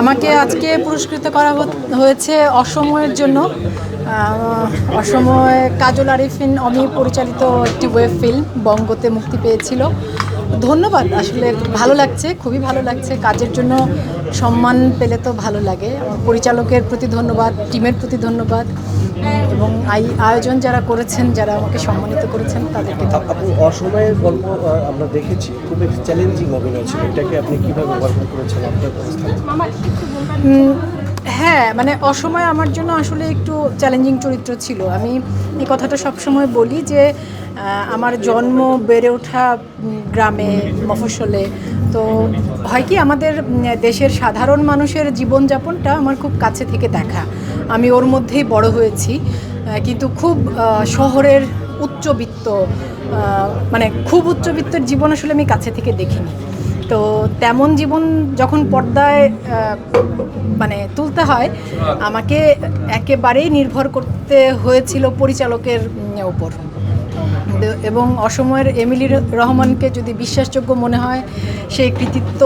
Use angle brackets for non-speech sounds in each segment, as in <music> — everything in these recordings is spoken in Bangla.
আমাকে আজকে পুরস্কৃত করা হয়েছে অসময়ের জন্য অসময়ে কাজল আরিফিন অমি পরিচালিত একটি ওয়েব ফিল্ম বঙ্গতে মুক্তি পেয়েছিল। ধন্যবাদ, আসলে ভালো লাগছে, খুবই ভালো লাগছে, কাজের জন্য সম্মান পেলে তো ভালো লাগে। পরিচালকের প্রতি ধন্যবাদ, টিমের প্রতি ধন্যবাদ। এবং এই আয়োজন যারা করেছেন যারা আমাকে সম্মানিত করেছেন তাদেরকে। আপনি অসময়ের গল্প আমরা দেখেছি খুব একটি চ্যালেঞ্জিং অভিনয় ছিল। এটাকে আপনি কীভাবে ওভারকাম করেছেন? আপনার হ্যাঁ মানে অসময় আমার জন্য আসলে একটু চ্যালেঞ্জিং চরিত্র ছিল। আমি এই কথাটা সবসময় বলি যে আমার জন্ম বেড়ে ওঠা গ্রামে মফস্বলে। তো হয় কি আমাদের দেশের সাধারণ মানুষের জীবনযাপনটা আমার খুব কাছে থেকে দেখা। আমি ওর মধ্যেই বড় হয়েছি কিন্তু খুব শহরের উচ্চবিত্ত মানে খুব উচ্চবিত্তের জীবন আসলে আমি কাছে থেকে দেখিনি। তো তেমন জীবন যখন পর্দায় মানে তুলতে হয়, আমাকে একেবারেই নির্ভর করতে হয়েছিল পরিচালকের উপর। এবং অসময়ের এমিলি রহমানকে যদি বিশ্বাসযোগ্য মনে হয়, সেই কৃতিত্ব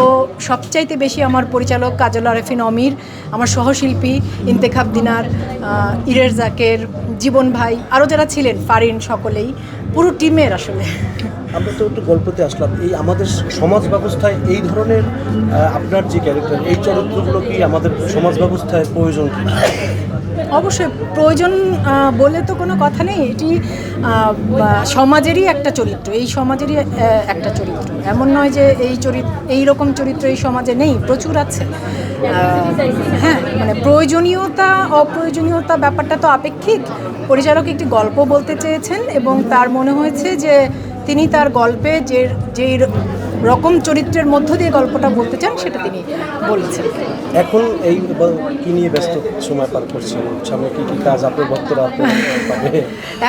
সবচাইতে বেশি আমার পরিচালক কাজল আরেফিন অমির, আমার সহশিল্পী ইন্তেখাব দিনার ইরের জাকের, জীবন ভাই আরও যারা ছিলেন, ফারিন সকলেই, পুরো টিমের আসলে। আমরা তো একটু গল্পতে আসলাম, এই আমাদের সমাজ ব্যবস্থায় এই ধরনের আপনার যে ক্যারেক্টার এই চরিত্রগুলো কি আমাদের সমাজ ব্যবস্থায় প্রয়োজন অবশ্যই প্রয়োজন বলে তো কোনো কথা নেই। এটি সমাজেরই একটা চরিত্র, এই সমাজেরই একটা চরিত্র। এমন নয় যে এই চরিত্র এই রকম চরিত্র এই সমাজে নেই, প্রচুর আছে। হ্যাঁ মানে প্রয়োজনীয়তা, অপ্রয়োজনীয়তা ব্যাপারটা তো আপেক্ষিক। পরিচালক একটি গল্প বলতে চেয়েছেন এবং তার মনে হয়েছে যে তিনি তার গল্পে যে যেই রকম চরিত্রের মধ্য দিয়ে গল্পটা বলতে চান সেটা তিনি বলেছেন। এখন এই কি নিয়ে ব্যস্ত সময় পার করছেন? সামনে কি কি কাজ আপনার ভক্তরা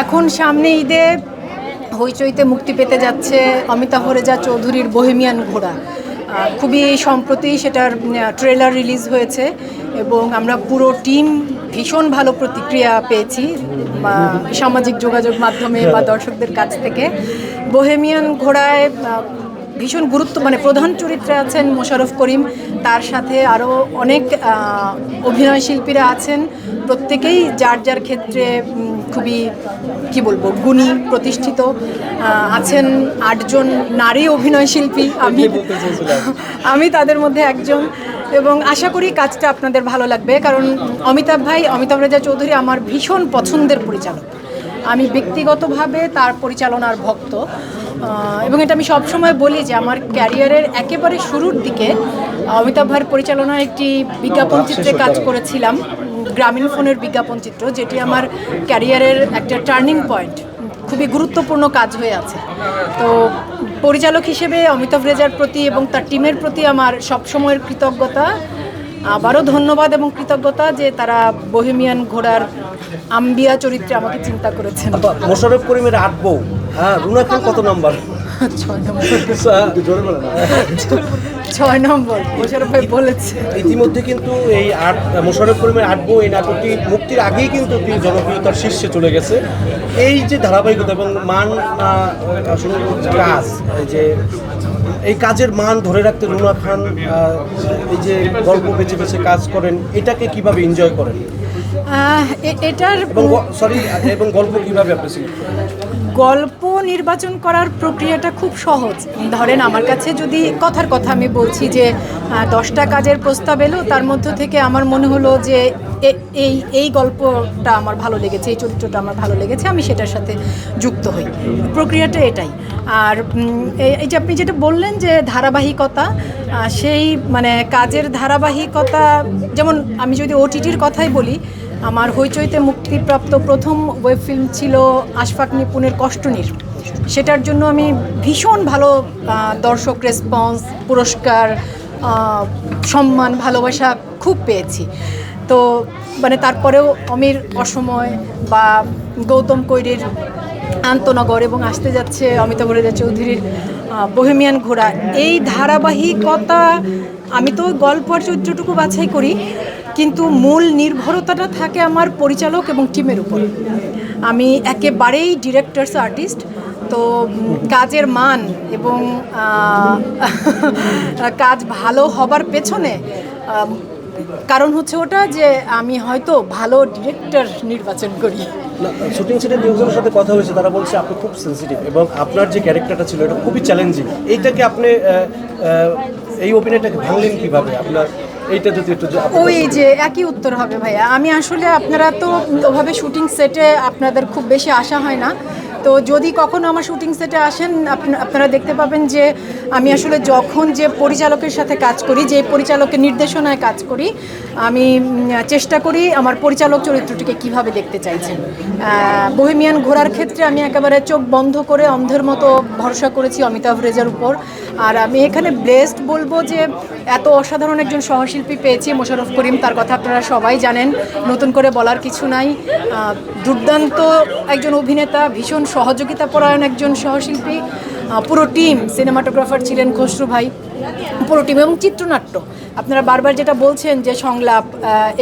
এখন সামনে ঈদে হইচইতে মুক্তি পেতে যাচ্ছে অমিতাভ রেজা চৌধুরীর বহেমিয়ান ঘোড়া। খুবই সম্প্রতি সেটার ট্রেলার রিলিজ হয়েছে এবং আমরা পুরো টিম ভীষণ ভালো প্রতিক্রিয়া পেয়েছি সামাজিক যোগাযোগ মাধ্যমে বা দর্শকদের কাছ থেকে। বহেমিয়ান ঘোড়ায় ভীষণ গুরুত্ব মানে প্রধান চরিত্রে আছেন মোশাররফ করিম। তার সাথে আরও অনেক অভিনয় শিল্পীরা আছেন। প্রত্যেকেই যার যার ক্ষেত্রে খুবই কি বলব গুণী প্রতিষ্ঠিত আছেন আটজন নারী অভিনয় শিল্পী। আমি <laughs> আমি তাদের মধ্যে একজন। এবং আশা করি কাজটা আপনাদের ভালো লাগবে। কারণ অমিতাভ ভাই অমিতাভ রেজা চৌধুরী আমার ভীষণ পছন্দের পরিচালক। আমি ব্যক্তিগতভাবে তার পরিচালনার ভক্ত এবং এটা আমি সবসময় বলি যে আমার ক্যারিয়ারের একেবারে শুরুর দিকে অমিতাভ ভাইয়ের পরিচালনার একটি বিজ্ঞাপন চিত্রে কাজ করেছিলাম গ্রামীণ ফোনের বিজ্ঞাপন চিত্র যেটি আমার ক্যারিয়ারের একটা টার্নিং পয়েন্ট খুবই গুরুত্বপূর্ণ কাজ হয়ে আছে। তো পরিচালক হিসেবে অমিতাভ রেজার প্রতি এবং তার টিমের প্রতি আমার সবসময়ের কৃতজ্ঞতা আবারও ধন্যবাদ এবং কৃতজ্ঞতা যে তারা বহেমিয়ান ঘোড়ার আম্বিয়া চরিত্রে আমাকে চিন্তা করেছেন। আপা, মোশাররফ করিমের আট বউ। হ্যাঁ রুনা খান কত নাম্বার? ছয় নম্বর। ছয় নম্বর মোশারফ ভাই বলেছে। ইতিমধ্যে কিন্তু এই আট মোশাররফ করিমের আট বউ এই নাটকটি মুক্তির আগেই কিন্তু তিনি জনপ্রিয়তার শীর্ষে চলে গেছে। এই যে ধারাবাহিকতা এবং মান কাজ যে এই কাজের মান ধরে রাখতে রুনা খান এই যে গল্প বেছে বেছে কাজ করেন এটাকে কীভাবে এনজয় করেন এটার সরি এবং গল্প কীভাবে আপনি করেন? গল্প নির্বাচন করার প্রক্রিয়াটা খুব সহজ। ধরেন আমার কাছে যদি কথার কথা আমি বলছি যে দশটা কাজের প্রস্তাব এলো, তার মধ্য থেকে আমার মনে হলো যে এই এই গল্পটা আমার ভালো লেগেছে, এই চরিত্রটা আমার ভালো লেগেছে, আমি সেটার সাথে যুক্ত হই। প্রক্রিয়াটা এটাই। আর এই যে আপনি যেটা বললেন যে, ধারাবাহিকতা সেই মানে কাজের ধারাবাহিকতা, যেমন আমি যদি ওটিটির কথাই বলি আমার হইচইতে মুক্তিপ্রাপ্ত প্রথম ওয়েব ফিল্ম ছিল আশফাক নিপুণের কষ্টনীর। সেটার জন্য আমি ভীষণ ভালো দর্শক রেসপন্স পুরস্কার সম্মান, ভালোবাসা খুব পেয়েছি। তো মানে তারপরেও অমির অসময় বা গৌতম কৈরির আন্তনগর এবং আসতে যাচ্ছে অমিতাভ রেজা চৌধুরীর বহেমিয়ান ঘোড়া। এই ধারাবাহিকতা, আমি তো গল্প আর চরিত্রটুকু বাছাই করি, কিন্তু মূল নির্ভরতাটা থাকে আমার পরিচালক এবং টিমের উপর। আমি একেবারেই ডিরেক্টরস আর্টিস্ট তো কাজের মান এবং <laughs> কাজ ভালো হবার পেছনে কারণ হচ্ছে ওটা যে আমি হয়তো ভালো ডিরেক্টর নির্বাচন করি। শুটিং সেটের নিউজনের সাথে কথা হয়েছে তারা বলছে আপনি খুব সেন্সিটিভ এবং আপনার যে ক্যারেক্টারটা ছিল এটা খুবই চ্যালেঞ্জিং এইটাকে আপনি এই অভিনয়টাকে ভাঙলেন কীভাবে? আপনার এইটা যদি একটু ওই যে একই উত্তর হবে ভাইয়া। আমি আসলে আপনারা তো ওভাবে শুটিং সেটে আপনাদের খুব বেশি আসা হয় না। তো যদি কখনো আমার শুটিং সেটে আসেন, আপনা- আপনারা দেখতে পাবেন যে আমি আসলে যখন যে পরিচালকের সাথে কাজ করি, যে পরিচালকের নির্দেশনায় কাজ করি, আমি চেষ্টা করি আমার পরিচালক চরিত্রটিকে কীভাবে দেখতে চাইছেন। বহিমিয়ান ঘোরার ক্ষেত্রে আমি একেবারে চোখ বন্ধ করে অন্ধের মতো ভরসা করেছি অমিতাভ রেজার উপর। আর আমি এখানে ব্লেসড বলব যে এত অসাধারণ একজন সহশিল্পী পেয়েছি, মোশাররফ করিম, তার কথা আপনারা সবাই জানেন। নতুন করে বলার কিছু নাই। দুর্দান্ত একজন অভিনেতা, ভীষণ সহযোগিতা পরায়ণ একজন সহশিল্পী পুরো টিম, সিনেমাটোগ্রাফার ছিলেন খসরু ভাই, পুরো টিম এবং চিত্রনাট্য। আপনারা বারবার যেটা বলছেন যে সংলাপ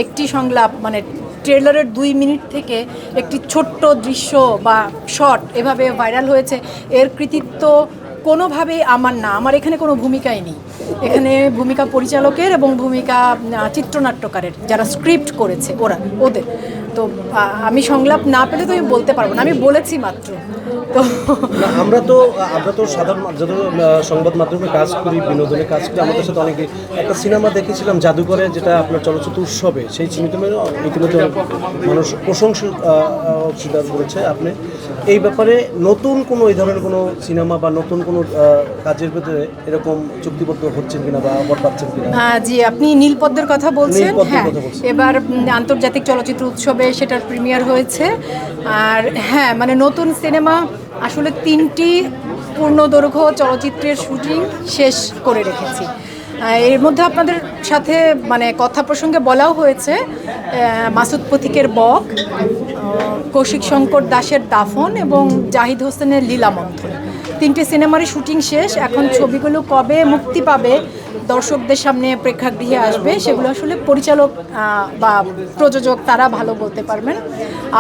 একটি সংলাপ মানে ট্রেলারের দুই মিনিট থেকে একটি ছোট্ট দৃশ্য বা শট এভাবে ভাইরাল হয়েছে, এর কৃতিত্ব কোনোভাবেই আমার না, আমার এখানে কোনো ভূমিকাই নেই। এখানে ভূমিকা পরিচালকের এবং ভূমিকা চিত্রনাট্যকারের যারা স্ক্রিপ্ট করেছে, ওরা, ওদের। তো আমি সংলাপ না পেলে তো আমি বলতে পারব না, আমি বলেছি মাত্র। তো আমরা তো আমরা তো সাধারণ যত সংবাদ মাধ্যমে কাজ করি বিনোদনে কাজ করি আমাদের সাথে অনেকে একটা সিনেমা দেখেছিলাম জাদুঘরে যেটা আপনার চলচ্চিত্র উৎসবে সেই সিনেমা ইতিমধ্যে মানুষ প্রশংসা স্বীকার করেছে আপনি। এই ব্যাপারে নতুন কোনো এই ধরনের কোনো সিনেমা বা নতুন কোনো কাজের ভেতরে এরকম চুক্তিবদ্ধ হচ্ছেন কিনা বা অফার পাচ্ছেন কিনা? জি আপনি নীলপদ্মের কথা বলছেন হ্যাঁ। এবার আন্তর্জাতিক চলচ্চিত্র উৎসবে সেটার প্রিমিয়ার হয়েছে। আর হ্যাঁ মানে নতুন সিনেমা আসলে তিনটি পূর্ণদৈর্ঘ্য চলচ্চিত্রের শুটিং শেষ করে রেখেছি। এর মধ্যে আপনাদের সাথে মানে কথা প্রসঙ্গে বলাও হয়েছে মাসুদ পথিকের বক কৌশিক শঙ্কর দাসের দাফন এবং জাহিদ হোসেনের লীলা মন্থন তিনটে সিনেমারই শুটিং শেষ, এখন ছবিগুলো কবে মুক্তি পাবে দর্শকদের সামনে প্রেক্ষাগৃহে আসবে, সেগুলো আসলে পরিচালক বা প্রযোজক তারা ভালো বলতে পারবেন।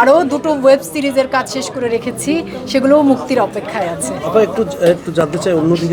আরও দুটো ওয়েব সিরিজের কাজ শেষ করে রেখেছি, সেগুলোও মুক্তির অপেক্ষায় আছে। একটু একটু জানতে চাই, অন্যদিকে